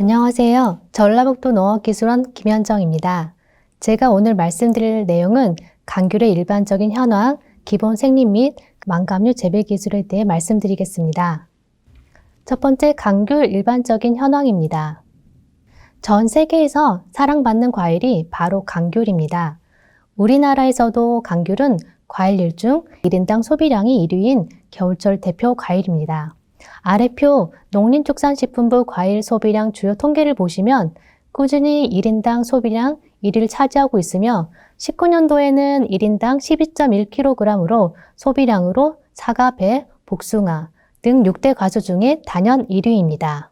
안녕하세요. 전라북도 농업기술원 김현정입니다. 제가 오늘 말씀드릴 내용은 강귤의 일반적인 현황, 기본 생립 및 망감류 재배 기술에 대해 말씀드리겠습니다. 첫 번째, 강귤 일반적인 현황입니다. 전 세계에서 사랑받는 과일이 바로 강귤입니다. 우리나라에서도 강귤은 과일류 중 1인당 소비량이 1위인 겨울철 대표 과일입니다. 아래표 농林축산식품부 과일 소비량 주요 통계를 보시면 꾸준히 1인당 소비량 1위를 차지하고 있으며 19년도에는 1인당 12.1kg으로 소비량으로 사과, 배, 복숭아 등 6대 과수 중에 단연 1위입니다.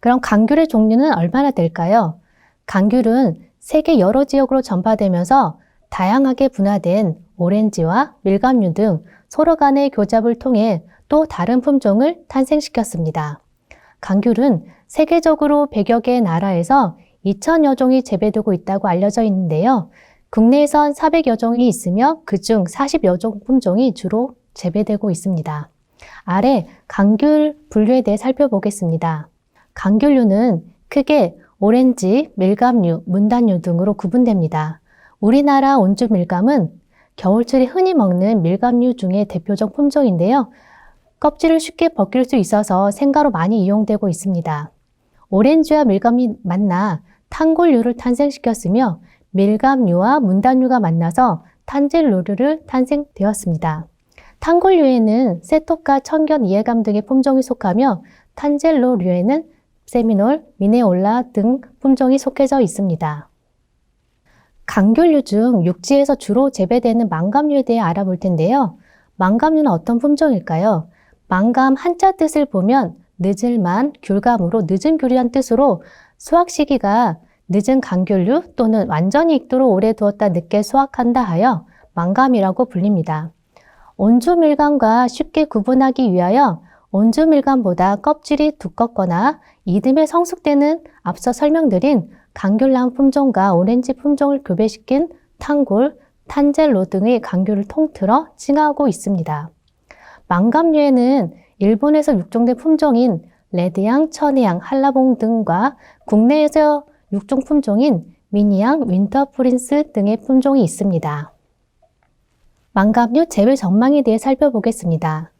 그럼 강귤의 종류는 얼마나 될까요? 강귤은 세계 여러 지역으로 전파되면서 다양하게 분화된 오렌지와 밀감류 등 서로 간의 교잡을 통해 또 다른 품종을 탄생시켰습니다. 강귤은 세계적으로 100여 개의 나라에서 2천여 종이 재배되고 있다고 알려져 있는데요. 국내에선 400여 종이 있으며 그중 40여 종 품종이 주로 재배되고 있습니다. 아래 강귤 분류에 대해 살펴보겠습니다. 강귤류는 크게 오렌지, 밀감류, 문단류 등으로 구분됩니다. 우리나라 온주 밀감은 겨울철에 흔히 먹는 밀감류 중에 대표적 품종인데요. 껍질을 쉽게 벗길 수 있어서 생가로 많이 이용되고 있습니다. 오렌지와 밀감이 만나 탄골류를 탄생시켰으며 밀감류와 문단류가 만나서 탄질로류를 탄생되었습니다. 탄골류에는 세토카, 청견, 이해감 등의 품종이 속하며 탄젤로류에는 세미놀, 미네올라 등 품종이 속해져 있습니다. 강귤류 중 육지에서 주로 재배되는 망감류에 대해 알아볼 텐데요. 망감류는 어떤 품종일까요? 망감 한자 뜻을 보면 늦을만 귤감으로 늦은 귤이란 뜻으로 수확 시기가 늦은 강귤류 또는 완전히 익도록 오래 두었다 늦게 수확한다 하여 망감이라고 불립니다. 온주밀감과 쉽게 구분하기 위하여 온주밀감보다 껍질이 두껍거나 이듬해 성숙되는 앞서 설명드린 강귤나무 품종과 오렌지 품종을 교배시킨 탕골, 탄젤로 등의 강귤을 통틀어 칭하고 있습니다. 망감류에는 일본에서 육종된 품종인 레드양, 천혜양, 한라봉 등과 국내에서 육종 품종인 미니양, 윈터 프린스 등의 품종이 있습니다. 망감류 재배 전망에 대해 살펴보겠습니다.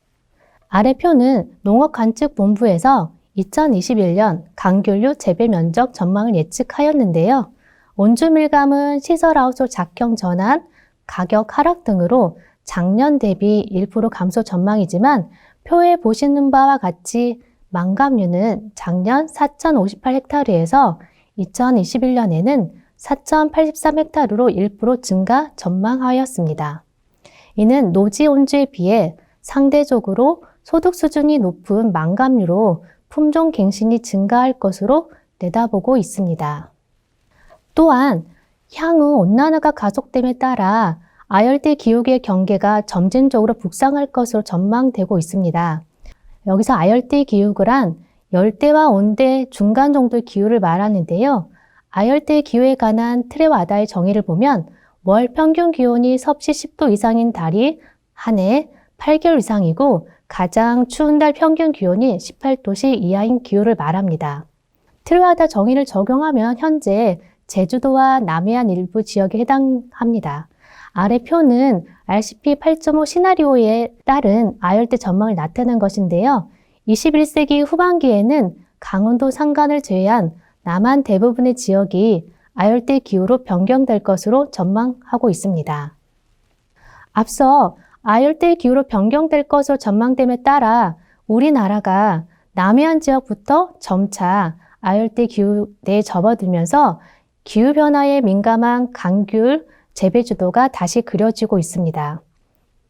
아래 표는 농업관측본부에서 2021년 강귤류 재배 면적 전망을 예측하였는데요. 온주 밀감은 시설 아웃솔 작형 전환, 가격 하락 등으로 작년 대비 1% 감소 전망이지만 표에 보시는 바와 같이 망감류는 작년 4,058헥타르에서 2021년에는 4,083헥타르로 1% 증가 전망하였습니다. 이는 노지 온주에 비해 상대적으로 소득 수준이 높은 망감류로 품종 갱신이 증가할 것으로 내다보고 있습니다. 또한 향후 온난화가 가속됨에 따라 아열대 기후의 경계가 점진적으로 북상할 것으로 전망되고 있습니다. 여기서 아열대 기후구란 열대와 온대 중간 정도의 기후를 말하는데요. 아열대 기후에 관한 트레와다의 정의를 보면 월 평균 기온이 섭씨 10도 이상인 달이 한 해 8개월 이상이고 가장 추운 달 평균 기온이 18도씨 이하인 기후를 말합니다. 트레와다 정의를 적용하면 현재 제주도와 남해안 일부 지역에 해당합니다. 아래 표는 RCP 8.5 시나리오에 따른 아열대 전망을 나타낸 것인데요. 21세기 후반기에는 강원도 산간을 제외한 남한 대부분의 지역이 아열대 기후로 변경될 것으로 전망하고 있습니다. 앞서 아열대 기후로 변경될 것으로 전망됨에 따라 우리나라가 남해안 지역부터 점차 아열대 기후에 접어들면서 기후변화에 민감한 강귤, 재배주도가 다시 그려지고 있습니다.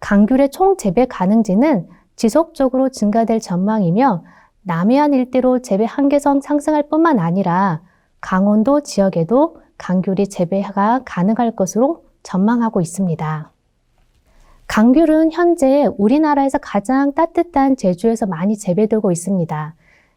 강귤의 총 재배 가능지는 지속적으로 증가될 전망이며 남해안 일대로 재배 한계선 상승할 뿐만 아니라 강원도 지역에도 강귤이 재배가 가능할 것으로 전망하고 있습니다. 강귤은 현재 우리나라에서 가장 따뜻한 제주에서 많이 재배되고 있습니다.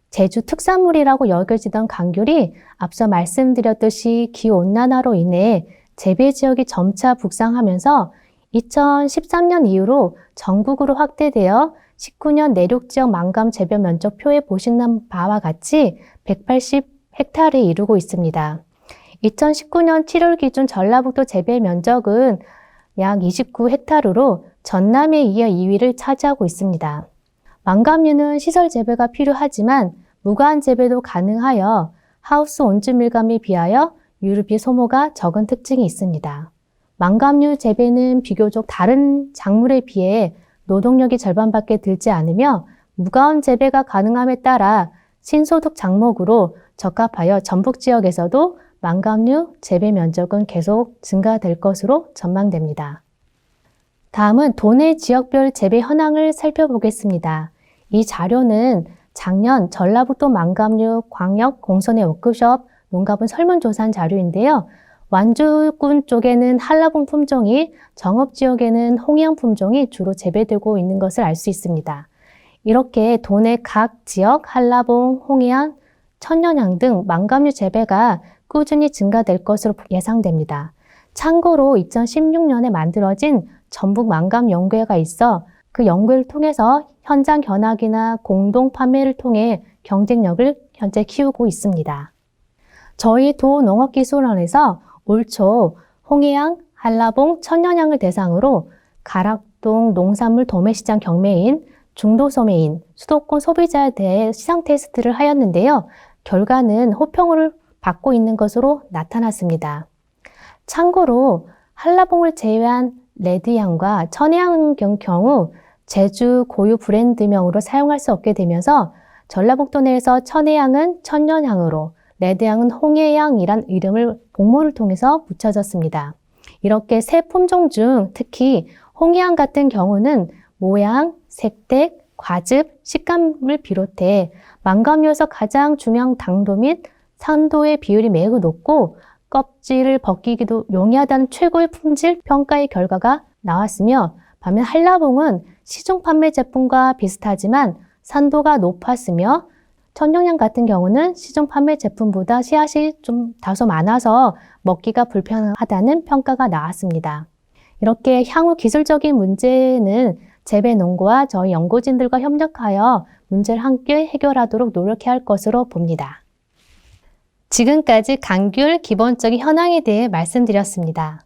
제주 특산물이라고 여겨지던 강귤이 앞서 말씀드렸듯이 기온난화로 인해 재배 지역이 점차 북상하면서 2013년 이후로 전국으로 확대되어 19년 내륙 지역 망감 재배 면적 표에 보시는 바와 같이 180헥타르에 이르고 있습니다. 2019년 7월 기준 전라북도 재배 면적은 약 29헥타르로 전남에 이어 2위를 차지하고 있습니다. 망감류는 시설 재배가 필요하지만 무관 재배도 가능하여 하우스 온즈 밀감에 비하여 유류비 소모가 적은 특징이 있습니다. 망감류 재배는 비교적 다른 작물에 비해 노동력이 절반밖에 들지 않으며 무가온 재배가 가능함에 따라 신소득 작목으로 적합하여 전북 지역에서도 망감류 재배 면적은 계속 증가될 것으로 전망됩니다. 다음은 도내 지역별 재배 현황을 살펴보겠습니다. 이 자료는 작년 전라북도 망감류 광역 공선의 워크숍 농가분 설문조사한 자료인데요. 완주군 쪽에는 한라봉 품종이, 정읍 지역에는 홍양 품종이 주로 재배되고 있는 것을 알 수 있습니다. 이렇게 도내 각 지역 한라봉, 홍양, 천년향 등 망감류 재배가 꾸준히 증가될 것으로 예상됩니다. 참고로 2016년에 만들어진 전북 망감 연구회가 있어 그 연구를 통해서 현장 견학이나 공동 판매를 통해 경쟁력을 현재 키우고 있습니다. 저희 도농업기술원에서 올 초 홍해양, 한라봉, 천년향을 대상으로 가락동 농산물 도매시장 경매인, 중도 소매인, 수도권 소비자에 대해 시장 테스트를 하였는데요. 결과는 호평을 받고 있는 것으로 나타났습니다. 참고로 한라봉을 제외한 레드향과 천혜향 경우 제주 고유 브랜드명으로 사용할 수 없게 되면서 전라북도 내에서 천혜향은 천년향으로 레드향은 홍해향이란 이름을 공모를 통해서 붙여졌습니다. 이렇게 새 품종 중 특히 홍해향 같은 경우는 모양, 색택, 과즙, 식감을 비롯해 망감류에서 가장 중요한 당도 및 산도의 비율이 매우 높고 껍질을 벗기기도 용이하다는 최고의 품질 평가의 결과가 나왔으며 반면 한라봉은 시중 판매 제품과 비슷하지만 산도가 높았으며 천연향 같은 경우는 시중 판매 제품보다 씨앗이 좀 다소 많아서 먹기가 불편하다는 평가가 나왔습니다. 이렇게 향후 기술적인 문제는 재배 농구와 저희 연구진들과 협력하여 문제를 함께 해결하도록 노력해야 할 것으로 봅니다. 지금까지 감귤 기본적인 현황에 대해 말씀드렸습니다.